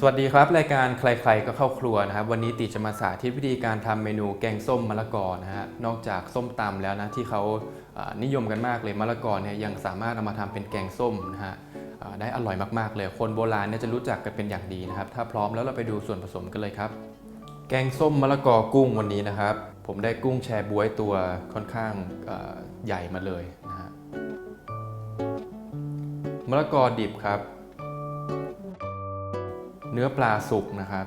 สวัสดีครับ รายการใครๆก็เข้าครัวนะครับ วันนี้ติจะมาสาธิตวิธีการทำเมนูแกงส้มมะละกอนะฮะนอกจากส้มตำแล้วนะที่เขานิยมกันมากเลยมะละกอเนี่ยยังสามารถเอามาทำเป็นแกงส้มนะฮะได้อร่อยมากๆเลย คนโบราณเนี่ยจะรู้จักกันเป็นอย่างดีนะครับ ถ้าพร้อมแล้วเราไปดูส่วนผสมกันเลยครับ แกงส้มมะละกอกุ้งวันนี้นะครับ ผมได้กุ้งแชบวยตัวค่อนข้างใหญ่มาเลยนะฮะมะละกอดิบครับ เนื้อปลาสุกนะครับ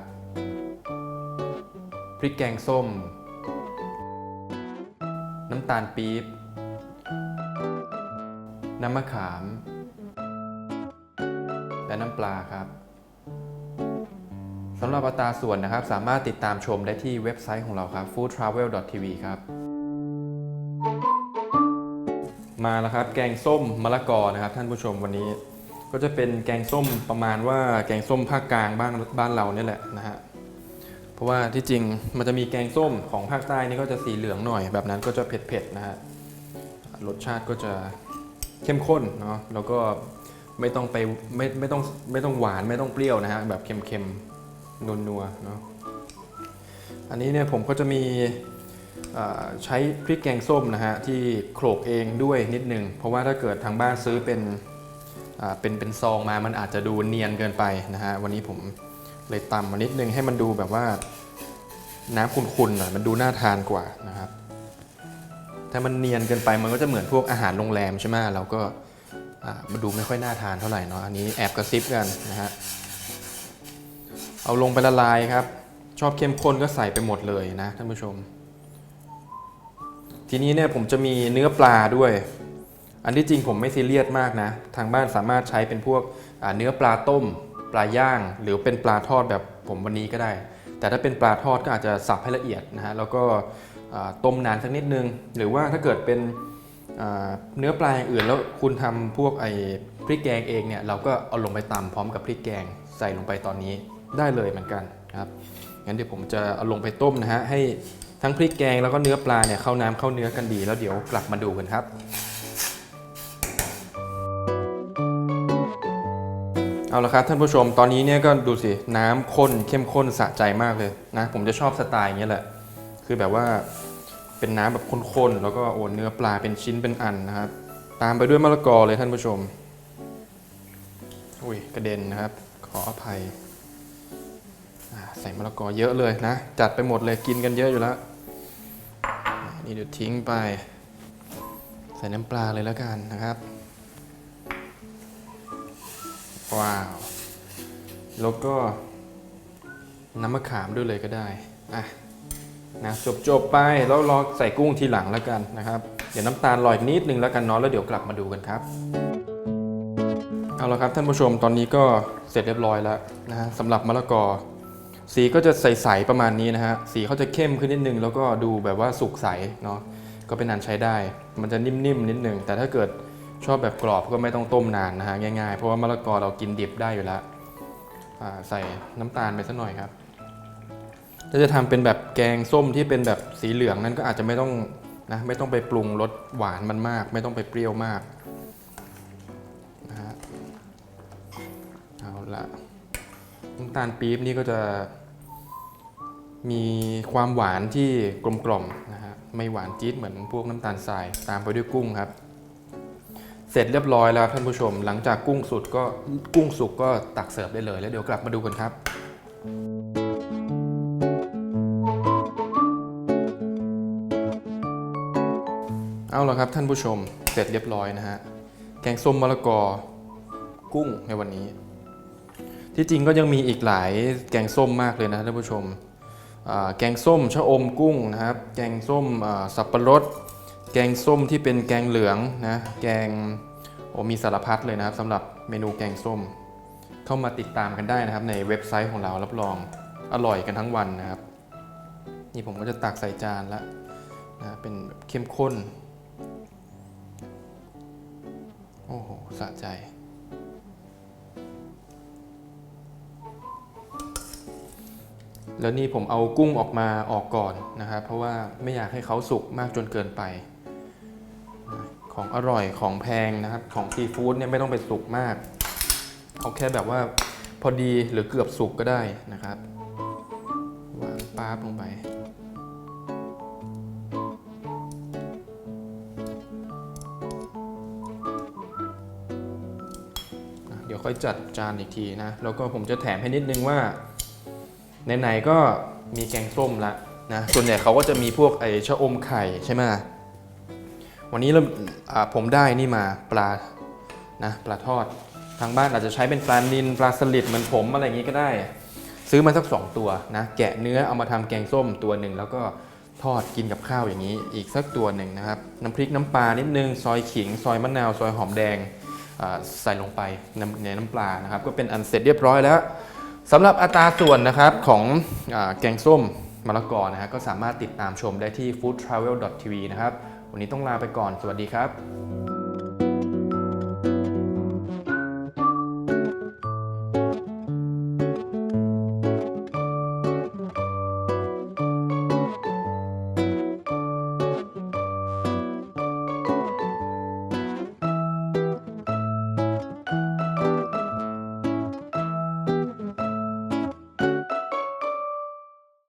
พริกแกงส้ม น้ำตาลปี๊บ น้ำมะขาม และน้ำปลาครับสำหรับอัตราส่วนนะครับ สามารถติดตามชมได้ที่เว็บไซต์ของเราครับ foodtravel.tv ครับ มาแล้วครับ แกงส้มมะละกอนะครับ ท่านผู้ชมวันนี้ ก็จะเป็นแกงส้มประมาณว่าแกงส้มภาคกลางบ้านบ้านเราเนี่ยแหละนะฮะเพราะว่าที่จริงมันจะมีแกงส้มของภาคใต้นี่ก็จะสีเหลืองหน่อย แบบนั้นก็จะเผ็ดๆนะฮะรสชาติก็จะเข้มข้นเนาะแล้วก็ไม่ต้องไปไม่ไม่ต้องไม่ต้องหวานไม่ต้องเปรี้ยวนะฮะแบบเค็มๆนัวๆเนาะอันนี้เนี่ยผมก็จะมีใช้พริกแกงส้มนะฮะที่โขลกเองด้วยนิดนึง เพราะว่าถ้าเกิดทางบ้านซื้อเป็น เป็นเป็นซองมามันอาจจะดูเนียนเกินไปนะฮะวันนี้ผมเลยตำมานิดนึงให้มันดูแบบว่าน้ำขุ่นๆหน่อยมันดูน่าทานกว่านะครับ ถ้ามันเนียนเกินไปมันก็จะเหมือนพวกอาหารโรงแรมใช่ไหมเราก็อ่ามันดูไม่ค่อยน่าทานเท่าไหร่เนาะอันนี้แอบกระซิบกันนะฮะเอาลงไปละลายครับ ชอบเข้มข้นก็ใส่ไปหมดเลยนะท่านผู้ชม ทีนี้เนี่ยผมจะมีเนื้อปลาด้วย อันที่จริงผมไม่ซีเรียสมากนะ ทางบ้านสามารถใช้เป็นพวกเนื้อปลาต้ม ปลาย่าง หรือเป็นปลาทอดแบบผมวันนี้ก็ได้ แต่ถ้าเป็นปลาทอดก็อาจจะสับให้ละเอียดนะฮะแล้วก็ต้มนานสักนิดนึง หรือว่าถ้าเกิดเป็นเนื้อปลาอย่างอื่นแล้วคุณทำพวกไอ้พริกแกงเองเนี่ยเราก็เอาลงไปตำพร้อมกับพริกแกงใส่ลงไปตอนนี้ได้เลยเหมือนกันครับงั้นเดี๋ยวผมจะเอาลงไปต้มนะฮะให้ทั้งพริกแกงแล้วก็เนื้อปลาเนี่ยเข้าน้ำเข้าเนื้อกันดี แล้วเดี๋ยวกลับมาดูกันครับ เอาละครับท่านผู้ชมตอนนี้เนี่ยก็ดูสิน้ำข้นเข้มข้นสะใจมากเลยนะ ผมจะชอบสไตล์อย่างนี้ยแหละ คือแบบว่าเป็นน้ำแบบข้นๆแล้วก็โอนเนื้อปลาเป็นชิ้นเป็นอันนะครับ ตามไปด้วยมะละกอเลยท่านผู้ชมอุ้ยกระเด็นนะครับ ขออภัยใส่มะละกอเยอะเลยนะ จัดไปหมดเลยกินกันเยอะอยู่แล้วนี่เดี๋ยวทิ้งไป ใส่น้ำปลาเลยแล้วกันนะครับ ว้าว แล้วก็น้ำมะขามด้วยเลยก็ได้ อะ นะจบจบไป แล้วรอใส่กุ้งทีหลังแล้วกันนะครับ เดี๋ยวน้ำตาลลอยนิดนึงแล้วกันเนาะแล้วเดี๋ยวกลับมาดูกันครับ เอาละครับท่านผู้ชมตอนนี้ก็เสร็จเรียบร้อยแล้วนะฮะสำหรับมะละกอ สีก็จะใสๆประมาณนี้นะฮะ สีเขาจะเข้มขึ้นนิดนึง แล้วก็ดูแบบว่าสุกใสเนาะ ก็เป็นอันใช้ได้ มันจะนิ่มๆนิดนึง แต่ถ้าเกิด ชอบแบบกรอบก็ไม่ต้องต้มนานนะฮะง่ายๆ เพราะว่ามะละกอเรากินดิบได้อยู่แล้วใส่น้ำตาลไปสักหน่อยครับถ้าจะทำเป็นแบบแกงส้มที่เป็นแบบสีเหลืองนั้นก็อาจจะไม่ต้องนะไม่ต้องไปปรุงรสหวานมันมาก ไม่ต้องไปเปรี้ยวมากนะฮะเอาละน้ำตาลปี๊บนี่ก็จะมีความหวานที่กลมกล่อมนะฮะไม่หวานจี๊ดเหมือนพวกน้ำตาลทรายตามไปด้วยกุ้งครับ เสร็จเรียบร้อยแล้วท่านผู้ชม หลังจากกุ้งสุดก็กุ้งสุกก็ตักเสิร์ฟได้เลย แล้วเดี๋ยวกลับมาดูกันครับเอาละครับท่านผู้ชมเสร็จเรียบร้อยนะฮะแกงส้มมะละกอ กุ้งในวันนี้ ที่จริงก็ยังมีอีกหลายแกงส้มมากเลยนะท่านผู้ชมแกงส้มชะอมกุ้งนะครับ แกงส้มสับปะรด แกงส้มที่เป็นแกงเหลืองนะ แกงโอ้มีสารพัดเลยนะครับสำหรับเมนูแกงส้ม เข้ามาติดตามกันได้นะครับ ในเว็บไซต์ของเรารับรองอร่อยกันทั้งวันนะครับ นี่ผมก็จะตักใส่จานแล้วนะเป็นแบบเข้มข้น โอ้โหสะใจแล้วนี่ผมเอากุ้งออกมาออกก่อนนะครับ เพราะว่าไม่อยากให้เขาสุกมากจนเกินไป ของอร่อยของแพงนะครับ ของซีฟู้ดเนี่ยไม่ต้องไปสุกมาก เอาแค่แบบว่าพอดีหรือเกือบสุกก็ได้นะครับวางป๊าบลงไป เดี๋ยวค่อยจัดจานอีกทีนะ แล้วก็ผมจะแถมให้นิดนึงว่าไหนๆก็มีแกงส้มละนะ ส่วนใหญ่เขาก็จะมีพวกไอชะอมไข่ใช่ไหม วันนี้เราผมได้นี่มาปลานะปลาทอด ทางบ้านอาจจะใช้เป็นปลานิลปลาสลิดเหมือนผมอะไรอย่างนี้ก็ได้ ซื้อมาสัก 2 ตัวนะแกะเนื้อเอามาทำแกงส้มตัวหนึ่งแล้วก็ทอดกินกับข้าวอย่างนี้ อีกสักตัวหนึ่งนะครับ น้ำพริกน้ำปลานิดนึง ซอยขิง ซอยมะนาว ซอยหอมแดงใส่ลงไปในนน้ำปลานะครับ ก็เป็นอันเสร็จเรียบร้อยแล้วสำหรับอัตราส่วนนะครับของอแกงส้มมะละกอนะฮะก็สามารถติดตามชมได้ที่ foodtravel.tv นะครับ วันนี้ต้องลาไปก่อน สวัสดีครับ